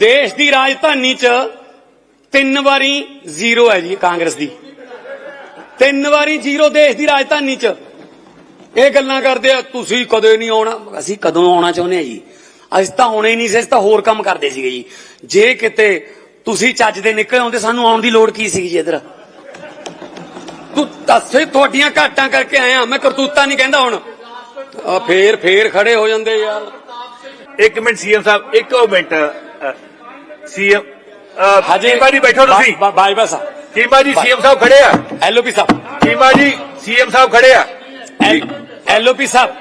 ਦੇਸ਼ ਦੀ ਰਾਜਧਾਨੀ 'ਚ ਤਿੰਨ ਵਾਰੀ ਜ਼ੀਰੋ ਹੈ ਜੀ ਕਾਂਗਰਸ ਦੀ। ਤਿੰਨ ਵਾਰੀ ਜ਼ੀਰੋ ਦੇਸ਼ ਦੀ ਰਾਜਧਾਨੀ 'ਚ। ਇਹ ਗੱਲਾਂ ਕਰਦੇ ਆ, ਤੁਸੀਂ ਕਦੇ ਨਹੀਂ ਆਉਣਾ। ਅਸੀਂ ਕਦੋਂ ਆਉਣਾ ਚਾਹੁੰਦੇ ਆ ਜੀ? ਅਸੀਂ ਤਾਂ ਆਉਣੇ ਨਹੀਂ ਸੀ, ਅਸੀਂ ਤਾਂ ਹੋਰ ਕੰਮ ਕਰਦੇ ਸੀਗੇ ਜੀ। ਜੇ ਕਿਤੇ ਤੁਸੀਂ ਚੱਜ ਦੇ ਨਿਕਲੇ ਆਉਂਦੇ, ਸਾਨੂੰ ਆਉਣ ਦੀ ਲੋੜ ਕੀ ਸੀ ਜੀ ਇਧਰ? ਤੂੰ ਦੱਸੇ ਤੁਹਾਡੀਆਂ ਘਾਟਾਂ ਕਰਕੇ ਆਇਆ ਮੈਂ ਕਰਤੂਤਾ ਨਹੀਂ ਕਹਿੰਦਾ ਹੁਣ। ਆ ਫੇਰ ਫੇਰ ਖੜੇ ਹੋ ਜਾਂਦੇ ਯਾਰ। ਇੱਕ ਮਿੰਟ, ਸੀਐਮ ਸਾਹਿਬ, ਇੱਕ ਮਿੰਟ। ਸੀਐਮ ਹਜੇ। ਚੀਮਾ ਜੀ ਬੈਠੋ ਤੁਸੀਂ। ਬਾ- ਬਾਈ ਬਸ। ਚੀਮਾ ਜੀ ਸੀਐਮ ਸਾਹਿਬ ਖੜੇ ਆ। ਐਲਓਪੀ ਸਾਹਿਬ। ਚੀਮਾ ਜੀ ਸੀਐਮ ਸਾਹਿਬ ਖੜੇ ਆ। ਐਲਓਪੀ ਸਾਹਿਬ।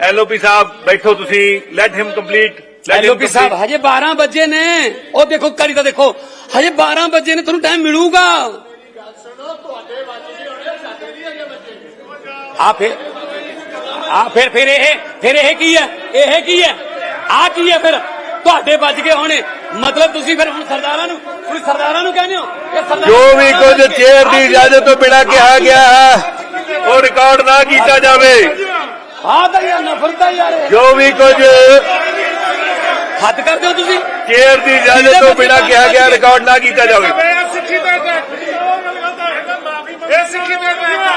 ਐਲਓਪੀ ਸਾਹਿਬ ਬੈਠੋ ਤੁਸੀਂ। Let him complete LOP sahib ਹਜੇ 12 ਵਜੇ ਨੇ। ਉਹ ਦੇਖੋ ਕਰੀ ਤਾਂ ਦੇਖੋ। ਹਜੇ 12 ਵਜੇ ਨੇ ਤੁਹਾਨੂੰ ਟਾਈਮ ਮਿਲੂਗਾ। ਆ ਫਿਰ ਆ ਫਿਰ ਫਿਰ ਇਹ ਫਿਰ ਇਹ ਕੀ ਹੈ? ਇਹ ਕੀ ਹੈ? ਆ ਕੀ ਹੈ ਫਿਰ? ਤੁਹਾਡੇ ਵੱਜ ਗਏ ਹੋਣੇ। ਮਤਲਬ ਤੁਸੀਂ ਫਿਰ ਹੁਣ ਸਰਦਾਰਾਂ ਨੂੰ ਤੁਸੀਂ ਸਰਦਾਰਾਂ ਨੂੰ ਕਹਿੰਦੇ ਹੋ ਇਹ ਸਰਦਾਰ ਜੋ ਵੀ ਕੁਝ ਚੇਅਰ ਦੀ ਇਜਾਜ਼ਤ ਤੋਂ ਬਿਨਾਂ ਕਿਹਾ ਗਿਆ ਹੈ ਉਹ ਰਿਕਾਰਡ ਨਾ ਕੀਤਾ ਜਾਵੇ। ਆ ਤਾਂ ਯਾਰ ਨਫ਼ਰਤ ਹੈ ਯਾਰ ਇਹ। ਜੋ ਵੀ ਕੁਝ ਹੱਦ ਕਰਦੇ ਹੋ ਤੁਸੀਂ? ਚੇਅਰ ਦੀ ਇਜਾਜ਼ਤ ਤੋਂ ਬਿਨਾਂ ਕਿਹਾ ਗਿਆ ਰਿਕਾਰਡ ਨਾ ਕੀਤਾ ਜਾਵੇ। ਸਿੱਖੀ ਦਾ ਟੈਕ ਇਹ ਸਿੱਖੀ ਦਾ ਟੈਕ ਸਿੱਖੀ ਦਾ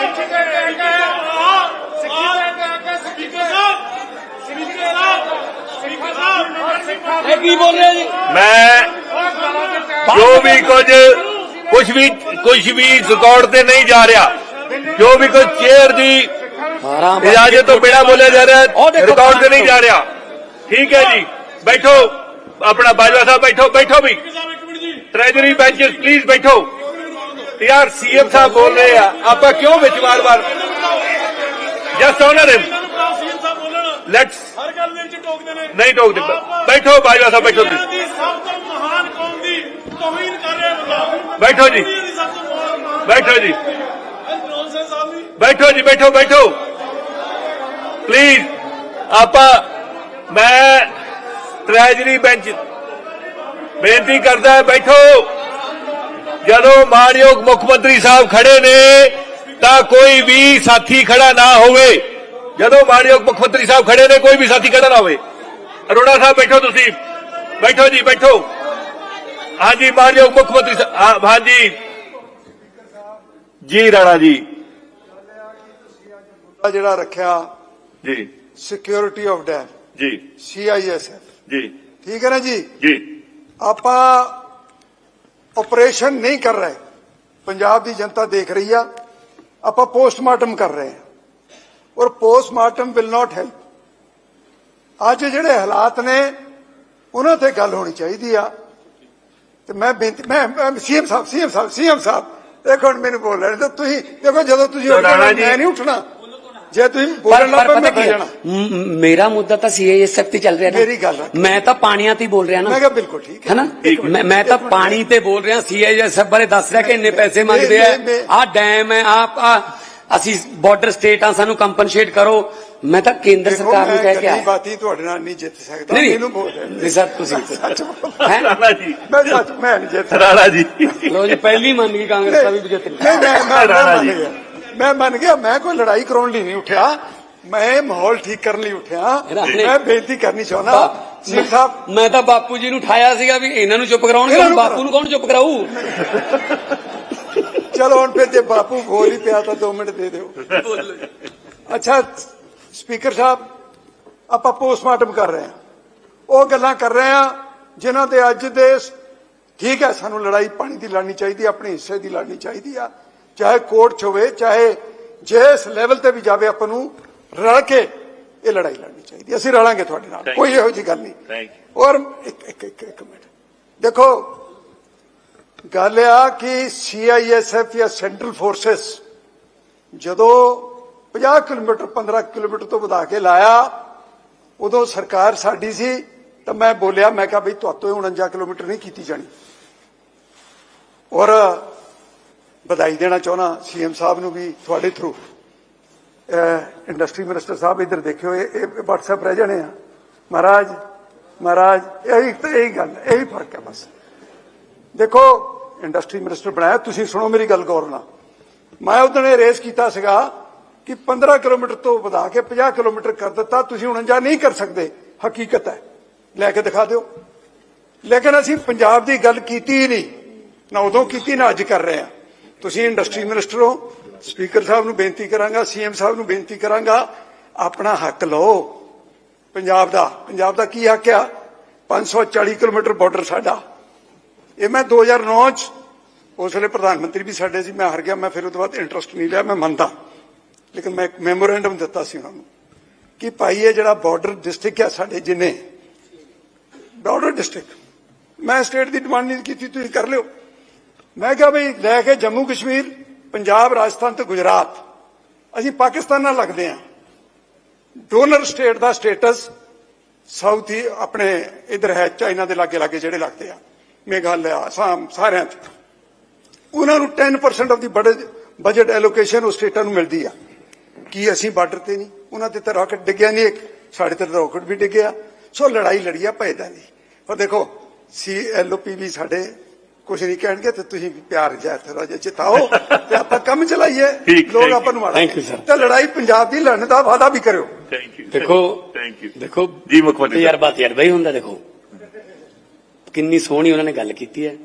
ਸਿੱਖੀ ਦਾ tech speaker sahib speaker sahib speaker sahib ਇਹ ਕੀ ਬੋਲ ਰਹੇ ਜੀ? ਮੈਂ ਜੋ ਵੀ ਕੁਝ ਕੁਝ ਵੀ ਕੁਝ ਵੀ ਰਿਕਾਰਡ ਤੇ ਨਹੀਂ ਜਾ ਰਿਹਾ ਜੋ ਵੀ ਕੁਝ ਚੇਅਰ ਦੀ 12 ਵਜੇ ਇਜਾਜ਼ਤ ਤੋਂ ਬਿਨਾਂ ਬੋਲਿਆ ਜਾ ਰਿਹਾ ਰਿਕਾਰਡ ਤੇ ਨਹੀਂ ਜਾ ਰਿਹਾ। ਠੀਕ ਹੈ ਜੀ ਬੈਠੋ ਆਪਣਾ ਬਾਜਵਾ ਸਾਹਿਬ ਬੈਠੋ ਬੈਠੋ ਵੀ। ਟ੍ਰੈਜਰੀ ਬੈਂਚਸ ਪਲੀਜ਼ ਬੈਠੋ। ਯਾਰ ਸੀਐਮ ਸਾਹਿਬ ਬੋਲ ਰਹੇ ਆ ਆਪਾਂ ਕਿਉਂ ਵਿੱਚ ਵਾਰ-ਵਾਰ? ਜਸਟ ਆਨਰ ਹਿਮ ਲੈਟਸ ਵਿੱਚ ਟੋਕਦੇ ਨੇ। ਨਹੀਂ ਟੋਕਦੇ। ਬੈਠੋ ਬਾਜਵਾ ਸਾਹਿਬ ਬੈਠੋ ਤੁਸੀਂ ਦੀ ਸਭ ਤੋਂ ਮਹਾਨ ਕੌਮ ਦੀ ਤੋਹੀਨ ਕਰ ਰਿਹਾ ਬੰਦਾ ਬੈਠੋ ਜੀ। ਬੈਠੋ ਜੀ। ਬੈਠੋ ਜੀ ਬੈਠੋ ਬੈਠੋ। ਪਲੀਜ਼ ਆਪਾਂ ਮੈਂ ਟ੍ਰੈਜਰੀ ਬੈਂਚ ਬੇਨਤੀ ਕਰਦਾ ਹੈ ਬੈਠੋ। ਜਦੋਂ ਮਾਨਯੋਗ ਮੁੱਖ ਮੰਤਰੀ ਸਾਹਿਬ ਖੜੇ ਨੇ ਤਾਂ ਕੋਈ ਵੀ ਸਾਥੀ ਖੜਾ ਨਾ ਹੋਵੇ। ਜਦੋਂ ਮਾਨਯੋਗ ਮੁੱਖ ਮੰਤਰੀ ਸਾਹਿਬ ਖੜੇ ਨੇ ਕੋਈ ਵੀ ਸਾਥੀ ਖੜਾ ਨਾ ਹੋਵੇ। ਅਰੋੜਾ ਸਾਹਿਬ ਬੈਠੋ ਤੁਸੀਂ। ਬੈਠੋ ਜੀ ਬੈਠੋ। ਹਾਂਜੀ ਮਾਨਯੋਗ ਮੁੱਖ ਮੰਤਰੀ ਹਾਂਜੀ। ਜੀ ਰਾਣਾ ਜੀ। ਆ ਜਿਹੜਾ ਰੱਖਿਆ ਜੀ। ਸਿਕਿਉਰਿਟੀ ਆਫ ਡੈਮ ਜੀ। ਸੀਆਈਐਸਐਫ ਜੀ। ਠੀਕ ਹੈ ਨਾ ਜੀ? ਜੀ। ਆਪਾਂ ਆਪਰੇਸ਼ਨ ਨਹੀਂ ਕਰ ਰਹੇ। ਪੰਜਾਬ ਦੀ ਜਨਤਾ ਦੇਖ ਰਹੀ ਆ। ਆਪਾਂ ਪੋਸਟਮਾਰਟਮ ਕਰ ਰਹੇ ਹਾਂ ਔਰ ਪੋਸਟਮਾਰਟਮ ਵਿਲ ਨਾਟ ਹੈਲਪ। ਅੱਜ ਜਿਹੜੇ ਹਾਲਾਤ ਨੇ ਉਹਨਾਂ ਤੇ ਗੱਲ ਹੋਣੀ ਚਾਹੀਦੀ ਆ। ਤੇ ਮੈਂ ਬੇਨਤੀ ਮੈਂ CM sahib CM sahib CM sahib ਇੱਕ ਮਿੰਟ ਮੈਨੂੰ ਬੋਲ ਰਹੇ ਤੁਸੀਂ ਦੇਖੋ ਜਦੋਂ ਤੁਸੀਂ। ਮੈਂ ਨਹੀਂ ਉੱਠਣਾ। ਜੇ ਤੁਸੀਂ ਬੋਲਣ ਲੱਗ ਪਏ ਮੈਂ ਕੀ ਬਹਿ ਹੈ? ਜਾਣਾ ਮੇਰਾ ਮੁੱਦਾ ਤਾਂ ਸੀਏਐਸਐਫ ਤੇ ਚੱਲ ਰਿਹਾ ਨਾ। ਮੇਰੀ ਗੱਲ। ਮੈਂ ਤਾਂ ਪਾਣੀਆਂ ਤੇ ਬੋਲ ਰਿਹਾ ਨਾ। ਮੈਂ ਕਿਹਾ ਬਿਲਕੁਲ ਠੀਕ ਹੈ। ਹੈਨਾ? ਮੈਂ ਮੈਂ ਤਾਂ ਪਾਣੀ ਤੇ ਬੋਲ ਰਿਹਾ ਸੀਆਈਐਸਐਫ ਬਾਰੇ ਦੱਸ ਰਿਹਾ ਕਿ ਇੰਨੇ ਪੈਸੇ ਮੰਗਦੇ ਆ। ਆਹ ਡੈਮ ਹੈ ਆਹ ਅਸੀਂ ਬਾਰਡਰ ਸਟੇਟ ਆ ਸਾਨੂੰ ਕੰਪਨਸੇਟ ਕਰੋ। ਮੈਂ ਤਾਂ ਕੇਂਦਰ ਸਰਕਾਰ ਨੂੰ ਕਹਿ ਕੇ ਗੱਲੀ ਆਇਆ। ਬਾਤੀ ਤੁਹਾਡੇ ਨਾਲ ਨਹੀਂ ਜਿੱਤ ਸਕਦਾ ਨਹੀਂ ਮੈਨੂੰ ਬੋਲ ਰਹੇ ਨਹੀਂ ਸਰ ਤੁਸੀਂ ਸੱਚ ਬੋਲ। ਹੈਂ? ਰਾਣਾ ਜੀ ਮੈਂ ਸੱਚ ਮੈਂ ਨਹੀਂ ਜਿੱਤ ਰਾਣਾ ਜੀ। ਲੋ ਜੀ ਪਹਿਲੀ ਮੰਨ ਗਈ ਕਾਂਗਰਸ ਦਾ ਵੀ ਜਿੱਤ ਨਹੀਂ ਮੈਂ ਮੈਂ- ਮੈਂ ਰਾਣਾ ਮੰਨ ਜੀ। ਗਿਆ। ਮੈਂ ਮੰਨ ਗਿਆ ਮੈਂ ਕੋਈ ਲੜਾਈ ਕਰਾਉਣ ਲਈ ਨਹੀਂ ਉੱਠਿਆ। ਮੈਂ ਮਾਹੌਲ ਠੀਕ ਕਰਨ ਲਈ ਉੱਠਿਆ। ਮੈਂ ਬੇਨਤੀ ਕਰਨੀ ਚਾਹੁੰਦਾ ਸਿੰਘ ਸਾਹਿਬ ਮੈਂ ਤਾਂ ਬਾਪੂ ਜੀ ਨੂੰ ਠਾਇਆ ਸੀਗਾ ਵੀ ਇਹਨਾਂ ਨੂੰ ਚੁੱਪ ਕਰਾਉਣਗੇ ਬਾਪੂ ਨੂੰ ਕੌਣ ਚੁੱਪ ਕਰਾਊ? ਚਲੋ ਹੁਣ ਫਿਰ ਜੇ ਬਾਪੂ ਬੋਲ ਹੀ ਪਿਆ ਤਾਂ 2 ਮਿੰਟ ਦੇ ਦਿਓ। ਅੱਛਾ ਸਪੀਕਰ ਸਾਹਿਬ ਆਪਾਂ ਪੋਸਟਮਾਰਟਮ ਕਰ ਰਹੇ ਹਾਂ। ਉਹ ਗੱਲਾਂ ਕਰ ਰਹੇ ਹਾਂ ਜਿਨ੍ਹਾਂ ਦੇ ਅੱਜ ਦੇ ਠੀਕ ਹੈ ਸਾਨੂੰ ਲੜਾਈ ਪਾਣੀ ਦੀ ਲੜਨੀ ਚਾਹੀਦੀ ਆਪਣੇ ਹਿੱਸੇ ਦੀ ਲੜਨੀ ਚਾਹੀਦੀ ਆ। ਚਾਹੇ ਕੋਰਟ 'ਚ ਹੋਵੇ ਚਾਹੇ ਜਿਸ ਲੈਵਲ ਤੇ ਵੀ ਜਾਵੇ ਆਪਾਂ ਨੂੰ ਰਲ ਕੇ ਇਹ ਲੜਾਈ ਲੜਨੀ ਚਾਹੀਦੀ। ਅਸੀਂ ਰਲਾਂਗੇ ਤੁਹਾਡੇ ਨਾਲ ਕੋਈ ਇਹੋ ਜਿਹੀ ਗੱਲ ਨਹੀਂ। ਔਰ ਇੱਕ ਇੱਕ ਇੱਕ ਮਿੰਟ। ਦੇਖੋ ਗੱਲ ਆ ਕਿ ਸੀਆਈਐਸਐਫ ਜਾਂ ਸੈਂਟਰਲ ਫੋਰਸਸ ਜਦੋਂ 50 ਕਿਲੋਮੀਟਰ 15 ਕਿਲੋਮੀਟਰ ਤੋਂ ਵਧਾ ਕੇ ਲਾਇਆ ਉਦੋਂ ਸਰਕਾਰ ਸਾਡੀ ਸੀ ਤਾਂ ਮੈਂ ਬੋਲਿਆ ਮੈਂ ਕਿਹਾ ਬਈ ਤੁਹਾਤੋਂ 49 ਕਿਲੋਮੀਟਰ ਨਹੀਂ ਕੀਤੀ ਜਾਣੀ। ਔਰ ਵਧਾਈ ਦੇਣਾ ਚਾਹੁੰਦਾ ਸੀਐਮ ਸਾਹਿਬ ਨੂੰ ਵੀ ਤੁਹਾਡੇ ਥਰੂ ਇੰਡਸਟਰੀ ਮਿਨਿਸਟਰ ਸਾਹਿਬ ਇੱਧਰ ਦੇਖਿਓ ਇਹ ਇਹ WhatsApp ਰਹਿ ਜਾਣੇ ਆ। ਮਹਾਰਾਜ ਮਹਾਰਾਜ ਇਹੀ ਤਾਂ ਇਹੀ ਗੱਲ ਹੈ, ਇਹੀ ਫ਼ਰਕ ਹੈ ਬਸ। ਦੇਖੋ ਇੰਡਸਟਰੀ ਮਿਨਿਸਟਰ ਬਣਾਇਆ, ਤੁਸੀਂ ਸੁਣੋ ਮੇਰੀ ਗੱਲ ਗੌਰ ਨਾਲ। ਮੈਂ ਉਦੋਂ ਇਹ ਰੇਸ ਕੀਤਾ ਸੀਗਾ ਕਿ 15 ਕਿਲੋਮੀਟਰ ਤੋਂ ਵਧਾ ਕੇ 50 ਕਿਲੋਮੀਟਰ ਕਰ ਦਿੱਤਾ, ਤੁਸੀਂ 49 ਨਹੀਂ ਕਰ ਸਕਦੇ, ਹਕੀਕਤ ਹੈ। ਲੈ ਕੇ ਦਿਖਾ ਦਿਓ। ਲੇਕਿਨ ਅਸੀਂ ਪੰਜਾਬ ਦੀ ਗੱਲ ਕੀਤੀ ਹੀ ਨਹੀਂ, ਨਾ ਉਦੋਂ ਕੀਤੀ, ਨਾ ਅੱਜ ਕਰ ਰਹੇ ਆ ਤੁਸੀਂ ਇੰਡਸਟਰੀ ਮਿਨਿਸਟਰ ਹੋ ਸਪੀਕਰ ਸਾਹਿਬ ਨੂੰ ਬੇਨਤੀ ਕਰਾਂਗਾ ਸੀਐਮ ਸਾਹਿਬ ਨੂੰ ਬੇਨਤੀ ਕਰਾਂਗਾ, ਆਪਣਾ ਹੱਕ ਲਓ। ਪੰਜਾਬ ਦਾ ਪੰਜਾਬ ਦਾ ਕੀ ਹੱਕ ਆ? 540 ਕਿਲੋਮੀਟਰ ਬਾਰਡਰ ਸਾਡਾ। ਇਹ ਮੈਂ 2009 ਚ ਉਸ ਵੇਲੇ ਪ੍ਰਧਾਨ ਮੰਤਰੀ ਵੀ ਸਾਡੇ ਸੀ, ਮੈਂ ਹਾਰ ਗਿਆ, ਮੈਂ ਫਿਰ ਉਹ ਤੋਂ ਬਾਅਦ ਇੰਟਰਸਟ ਨਹੀਂ ਲਿਆ, ਮੈਂ ਮੰਨਦਾ। ਲੇਕਿਨ ਮੈਂ ਇੱਕ ਮੈਮੋਰੈਂਡਮ ਦਿੱਤਾ ਸੀ ਉਹਨਾਂ ਨੂੰ ਕਿ ਭਾਈ ਇਹ ਜਿਹੜਾ ਬਾਰਡਰ ਡਿਸਟ੍ਰਿਕਟ ਆ ਸਾਡੇ ਜਿੰਨੇ ਬਾਰਡਰ ਡਿਸਟ੍ਰਿਕਟ ਮੈਂ ਸਟੇਟ ਦੀ ਡਿਮਾਂਡ ਨਹੀਂ ਕੀਤੀ, ਤੁਸੀਂ ਕਰ ਲਿਓ। ਮੈਂ ਕਿਹਾ ਬਈ ਲੈ ਕੇ ਜੰਮੂ ਕਸ਼ਮੀਰ, ਪੰਜਾਬ, ਰਾਜਸਥਾਨ ਤੇ ਗੁਜਰਾਤ, ਅਸੀਂ ਪਾਕਿਸਤਾਨ ਨਾਲ ਲੱਗਦੇ ਹਾਂ। ਡੋਨਰ ਸਟੇਟ ਦਾ ਸਟੇਟਸ ਸਾਊਥ ਹੀ ਆਪਣੇ, ਇਧਰ ਹੈ, ਚਾਈਨਾ ਦੇ ਲਾਗੇ ਲਾਗੇ ਜਿਹੜੇ ਲੱਗਦੇ ਆ। ਮੇਘਾਲਿਆ ਆਸਾਮ ਸਾਰਿਆਂ 'ਚ। ਉਹਨਾਂ ਨੂੰ 10% ਆਫ ਦੀ ਬਜਟ ਐਲੋਕੇਸ਼ਨ ਉਸ ਸਟੇਟਾਂ ਨੂੰ ਮਿਲਦੀ ਆ। ਕੀ ਅਸੀਂ ਬਾਰਡਰ ਤੇ ਨਹੀਂ? ਉਹਨਾਂ ਤੇ ਤਾਂ ਰਾਕਟ ਡਿੱਗਿਆ ਨਹੀਂ ਇੱਕ ਸਾਡੇ ਤੇ ਰਾਕਟ ਵੀ ਡਿੱਗਿਆ। ਸੋ ਲੜਾਈ ਲੜੀਆ ਪੈਦਾ ਨਹੀਂ ਪਰ ਦੇਖੋ ਸੀ ਐਲਓਪੀ ਵੀ ਸਾਡੇ ਕੁਝ ਨਹੀਂ ਕਹਿਣਗੇ ਤੇ ਤੁਸੀਂ ਵੀ ਪਿਆਰ ਜਿਹਾ ਥੋੜਾ ਜਿਹਾ ਚਿਤਾਓ ਤੇ ਆਪਾਂ ਕੰਮ ਚਲਾਈਏ। ਲੋਕ ਆਪਾਂ ਨੂੰ sir. ਤੇ ਲੜਾਈ ਪੰਜਾਬ ਦੀ ਲੜਨ ਦਾ ਵਾਅਦਾ ਵੀ ਕਰਿਓ। ਥੈਂਕ ਯੂ ਦੇਖੋ ਥੈਂਕ ਯੂ ਦੇਖੋ ਜੀ ਮੁੱਖ ਮੰਤਰੀ ਤਜਰਬਾ ਤਜਰਬਾ ਹੀ ਹੁੰਦਾ ਦੇਖੋ। ਕਿੰਨੀ ਸੋਹਣੀ ਉਹਨਾਂ ਨੇ ਗੱਲ ਕੀਤੀ ਹੈ।